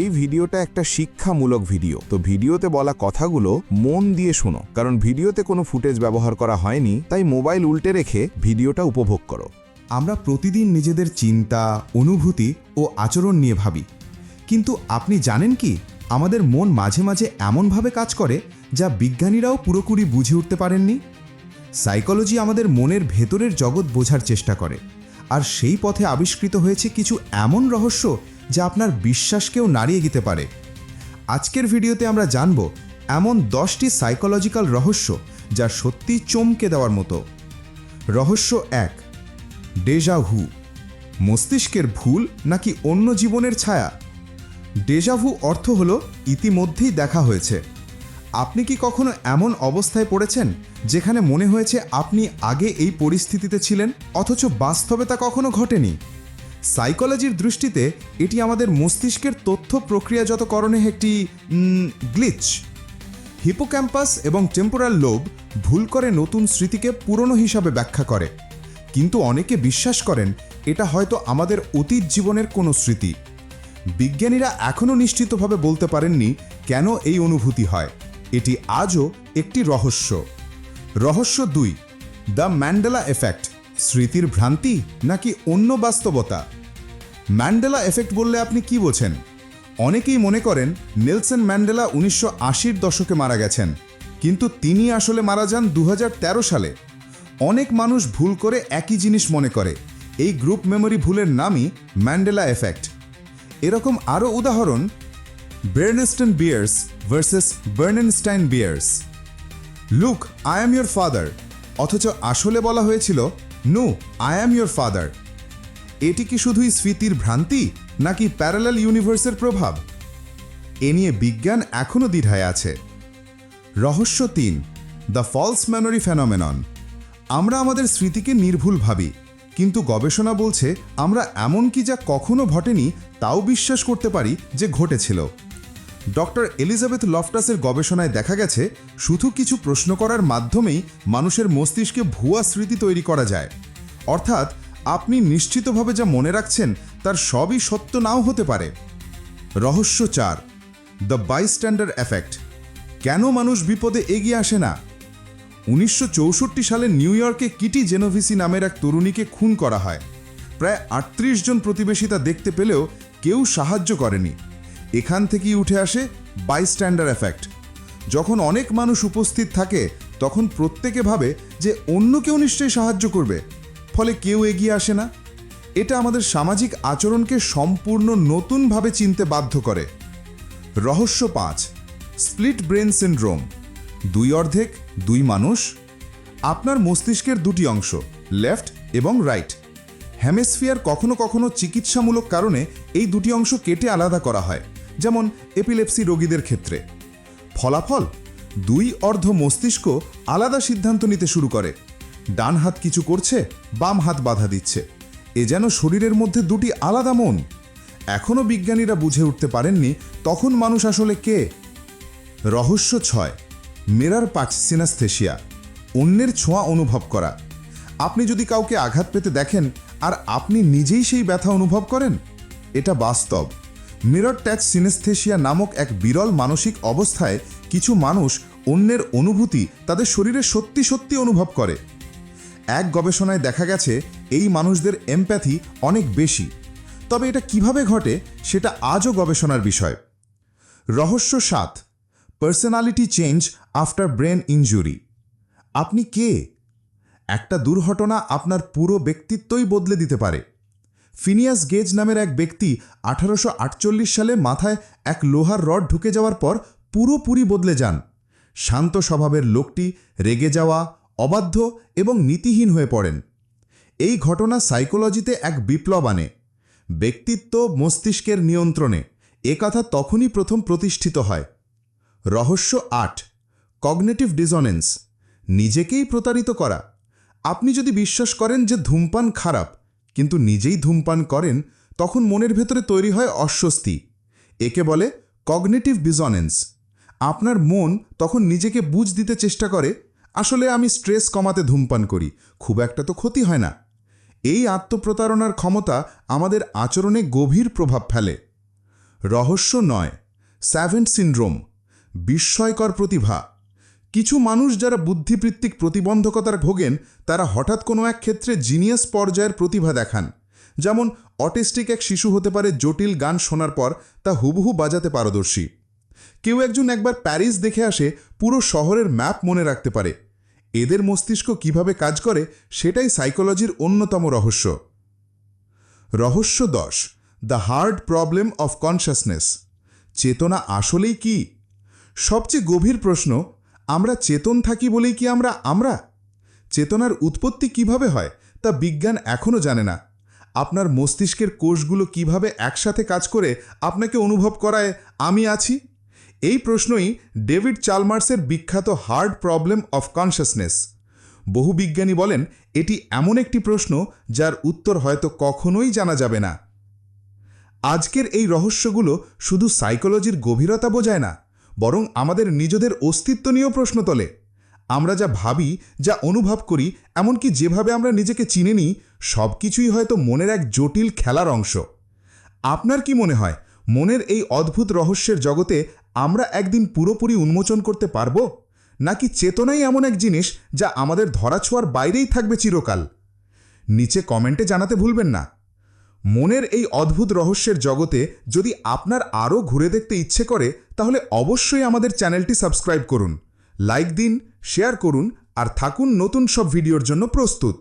এই ভিডিওটা একটা শিক্ষামূলক ভিডিও। তো ভিডিওতে বলা কথাগুলো মন দিয়ে শোনো। কারণ ভিডিওতে কোনো ফুটেজ ব্যবহার করা হয়নি, তাই মোবাইল উল্টে রেখে ভিডিওটা উপভোগ করো। আমরা প্রতিদিন নিজেদের চিন্তা, অনুভূতি ও আচরণ নিয়ে ভাবি। কিন্তু আপনি জানেন কি? আমাদের মন মাঝে মাঝে এমনভাবে কাজ করে যা বিজ্ঞানীরাও পুরোপুরি বুঝে উঠতে পারেননি? সাইকোলজি আমাদের মনের ভেতরের জগৎ বোঝার চেষ্টা করে। আর সেই পথে আবিষ্কৃত হয়েছে কিছু এমন রহস্য যা আপনার বিশ্বাসকেও নাড়িয়ে দিতে পারে। আজকের ভিডিওতে আমরা জানব এমন দশটি সাইকোলজিক্যাল রহস্য যা সত্যি চমকে দেওয়ার মতো। রহস্য এক ডেজা হু মস্তিষ্কের ভুল নাকি অন্য জীবনের ছায়া? ডেজাভু অর্থ হল ইতিমধ্যেই দেখা হয়েছে। আপনি কি কখনো এমন অবস্থায় পড়েছেন যেখানে মনে হয়েছে আপনি আগে এই পরিস্থিতিতে ছিলেন, অথচ বাস্তবে তা কখনো ঘটেনি? সাইকোলজির দৃষ্টিতে এটি আমাদের মস্তিষ্কের তথ্য প্রক্রিয়াজাতকরণে একটি গ্লিচ। হিপোক্যাম্পাস এবং টেম্পোরাল লোব ভুল করে নতুন স্মৃতিকে পুরনো হিসাবে ব্যাখ্যা করে। কিন্তু অনেকে বিশ্বাস করেন এটা হয়তো আমাদের অতীত জীবনের কোনো স্মৃতি। বিজ্ঞানীরা এখনও নিশ্চিতভাবে বলতে পারেননি কেন এই অনুভূতি হয়। এটি আজও একটি রহস্য। রহস্য দুই, দ্য ম্যান্ডেলা এফেক্ট, স্মৃতির ভ্রান্তি নাকি অন্য বাস্তবতা? ম্যান্ডেলা এফেক্ট বললে আপনি কি বোঝেন? অনেকেই মনে করেন নেলসন ম্যান্ডেলা উনিশশো আশির দশকে মারা গেছেন, কিন্তু তিনি আসলে মারা যান দু হাজার তেরো সালে। অনেক মানুষ ভুল করে একই জিনিস মনে করে, এই গ্রুপ মেমোরি ভুলের নামই ম্যান্ডেলা এফেক্ট। এরকম আরও উদাহরণ, Berenstain Bears versus Berenstein Bears Luke I am your father অথচ আসলে বলা হয়েছিল, নু আই অ্যাম ইয়োর ফাদার এটি কি শুধুই স্মৃতির ভ্রান্তি, নাকি প্যারালাল ইউনিভার্সের প্রভাব? এ নিয়ে বিজ্ঞান এখনও দ্বিধায় আছে। রহস্য তিন দ্য ফলস মেমোরি ফেনোমেনন আমরা আমাদের স্মৃতিকে নির্ভুল ভাবি, কিন্তু গবেষণা বলছে আমরা এমন কি যা কখনো ঘটেনি, তাও বিশ্বাস করতে পারি যে ঘটেছিল। ডক্টর এলিজাবেথ লফটাসের গবেষণায় দেখা গেছে, শুধু কিছু প্রশ্ন করার মাধ্যমেই মানুষের মস্তিষ্কে ভুয়া স্মৃতি তৈরি করা যায়। অর্থাৎ, আপনি নিশ্চিতভাবে যা মনে রাখছেন, তার সবই সত্য নাও হতে পারে। রহস্য চার, দ্য বাইস্ট্যান্ডার এফেক্ট, কেন মানুষ বিপদে এগিয়ে আসে না? উনিশশো চৌষট্টি সালে নিউ ইয়র্কে কিটি জেনোভিসি নামের এক তরুণীকে খুন করা হয়। প্রায় আটত্রিশ জন প্রতিবেশী তা দেখতে পেলেও কেউ সাহায্য করেনি। এখান থেকেই উঠে আসে বাইস্ট্যান্ডার এফেক্ট যখন অনেক মানুষ উপস্থিত থাকে, তখন প্রত্যেকে ভাবে যে অন্য কেউ নিশ্চয়ই সাহায্য করবে, ফলে কেউ এগিয়ে আসে না। এটা আমাদের সামাজিক আচরণকে সম্পূর্ণ নতুনভাবে চিনতে বাধ্য করে। রহস্য পাঁচ স্প্লিট ব্রেন সিন্ড্রোম দুই অর্ধেক, দুই মানুষ। আপনার মস্তিষ্কের দুটি অংশ লেফট এবং রাইট হ্যামেসফিয়ার কখনো কখনো চিকিৎসামূলক কারণে এই দুটি অংশ কেটে আলাদা করা হয়। যেমন এপিলেপসি রোগীদের ক্ষেত্রে। ফলাফল, দুই অর্ধ মস্তিষ্ক আলাদা সিদ্ধান্ত নিতে শুরু করে। ডান হাত কিছু করছে, বাম হাত বাধা দিচ্ছে। এ যেন শরীরের মধ্যে দুটি আলাদা মন। এখনও বিজ্ঞানীরা বুঝে উঠতে পারেননি তখন মানুষ আসলে কে। রহস্য ছয় মেরার পাচ সিনাস্থেশিয়া অন্যের ছোঁয়া অনুভব করা। আপনি যদি কাউকে আঘাত পেতে দেখেন, আর আপনি নিজেই সেই ব্যথা অনুভব করেন, এটা বাস্তব। মিরর ট্যাচ সিনেস্থেশিয়া নামক এক বিরল মানসিক অবস্থায় কিছু মানুষ অন্যের অনুভূতি তাদের শরীরে সত্যি সত্যি অনুভব করে। এক গবেষণায় দেখা গেছে, এই মানুষদের এমপ্যাথি অনেক বেশি। তবে এটা কীভাবে ঘটে, সেটা আজও গবেষণার বিষয়। রহস্য সাত personality change after brain injury আপনি কে? একটা দুর্ঘটনা আপনার পুরো ব্যক্তিত্বই বদলে দিতে পারে। ফিনিয়াস গেজ নামের এক ব্যক্তি আঠারোশো আটচল্লিশ সালে মাথায় এক লোহার রড ঢুকে যাওয়ার পর পুরোপুরি বদলে যান। শান্ত স্বভাবের লোকটি রেগে যাওয়া, অবাধ্য এবং নীতিহীন হয়ে পড়েন। এই ঘটনা সাইকোলজিতে এক বিপ্লব আনে। ব্যক্তিত্ব মস্তিষ্কের নিয়ন্ত্রণে, এ কথা তখনই প্রথম প্রতিষ্ঠিত হয়। রহস্য আট, কগনেটিভ ডিসনেন্স, নিজেকেই প্রতারিত করা। আপনি যদি বিশ্বাস করেন যে ধূমপান খারাপ কিন্তু নিজেই ধূমপান করেন, তখন মনের ভেতরে তৈরি হয় অস্বস্তি। একে বলে কগনেটিভ ডিসনেন্স আপনার মন তখন নিজেকে বুঝ দিতে চেষ্টা করে, আসলে আমি স্ট্রেস কমাতে ধূমপান করি, খুব একটা তো ক্ষতি হয় না। এই আত্মপ্রতারণার ক্ষমতা আমাদের আচরণে গভীর প্রভাব ফেলে। রহস্য নয় স্যাভেন্ট সিন্ড্রোম বিস্ময়কর প্রতিভা। কিছু মানুষ যারা বুদ্ধিবৃত্তিক প্রতিবন্ধকতার ভোগেন, তারা হঠাৎ কোনো এক ক্ষেত্রে জিনিয়াস পর্যায়ের প্রতিভা দেখান। যেমন, অটিস্টিক এক শিশু হতে পারে জটিল গান শোনার পর তা হুবহু বাজাতে পারদর্শী। কেউ একজন একবার প্যারিস দেখে আসে, পুরো শহরের ম্যাপ মনে রাখতে পারে। এদের মস্তিষ্ক কীভাবে কাজ করে, সেটাই সাইকোলজির অন্যতম রহস্য। রহস্য দশ, the hard problem of consciousness. চেতনা আসলেই কি? সবচেয়ে গভীর প্রশ্ন আমরা চেতন থাকি বলেই কি আমরা আমরা? চেতনার উৎপত্তি কীভাবে হয়, তা বিজ্ঞান এখনও জানে না। আপনার মস্তিষ্কের কোষগুলো কীভাবে একসাথে কাজ করে আপনাকে অনুভব করায় আমি আছি? এই প্রশ্নই ডেভিড চালমার্সের বিখ্যাত হার্ড প্রবলেম অফ কনসাসনেস। বহু বিজ্ঞানী বলেন, এটি এমন একটি প্রশ্ন যার উত্তর হয়তো কখনোই জানা যাবে না। আজকের এই রহস্যগুলো শুধু সাইকোলজির গভীরতা বোঝায় না বরং আমাদের নিজেদের অস্তিত্ব নিয়েও প্রশ্ন তোলে। আমরা যা ভাবি, যা অনুভব করি, এমনকি যেভাবে আমরা নিজেকে চিনে নিই সব কিছুই হয়তো মনের এক জটিল খেলার অংশ। আপনার কি মনে হয়, মনের এই অদ্ভুত রহস্যের জগতে আমরা একদিন পুরোপুরি উন্মোচন করতে পারব? নাকি চেতনাই এমন এক জিনিস, যা আমাদের ধরাছোঁয়ার বাইরেই থাকবে চিরকাল? নিচে কমেন্টে জানাতে ভুলবেন না। মনের এই অদ্ভুত রহস্যের জগতে যদি আপনার আরও ঘুরে দেখতে ইচ্ছে করে, তাহলে অবশ্যই আমাদের চ্যানেলটি সাবস্ক্রাইব করুন, লাইক দিন, শেয়ার করুন আর থাকুন নতুন সব ভিডিওর জন্য প্রস্তুত।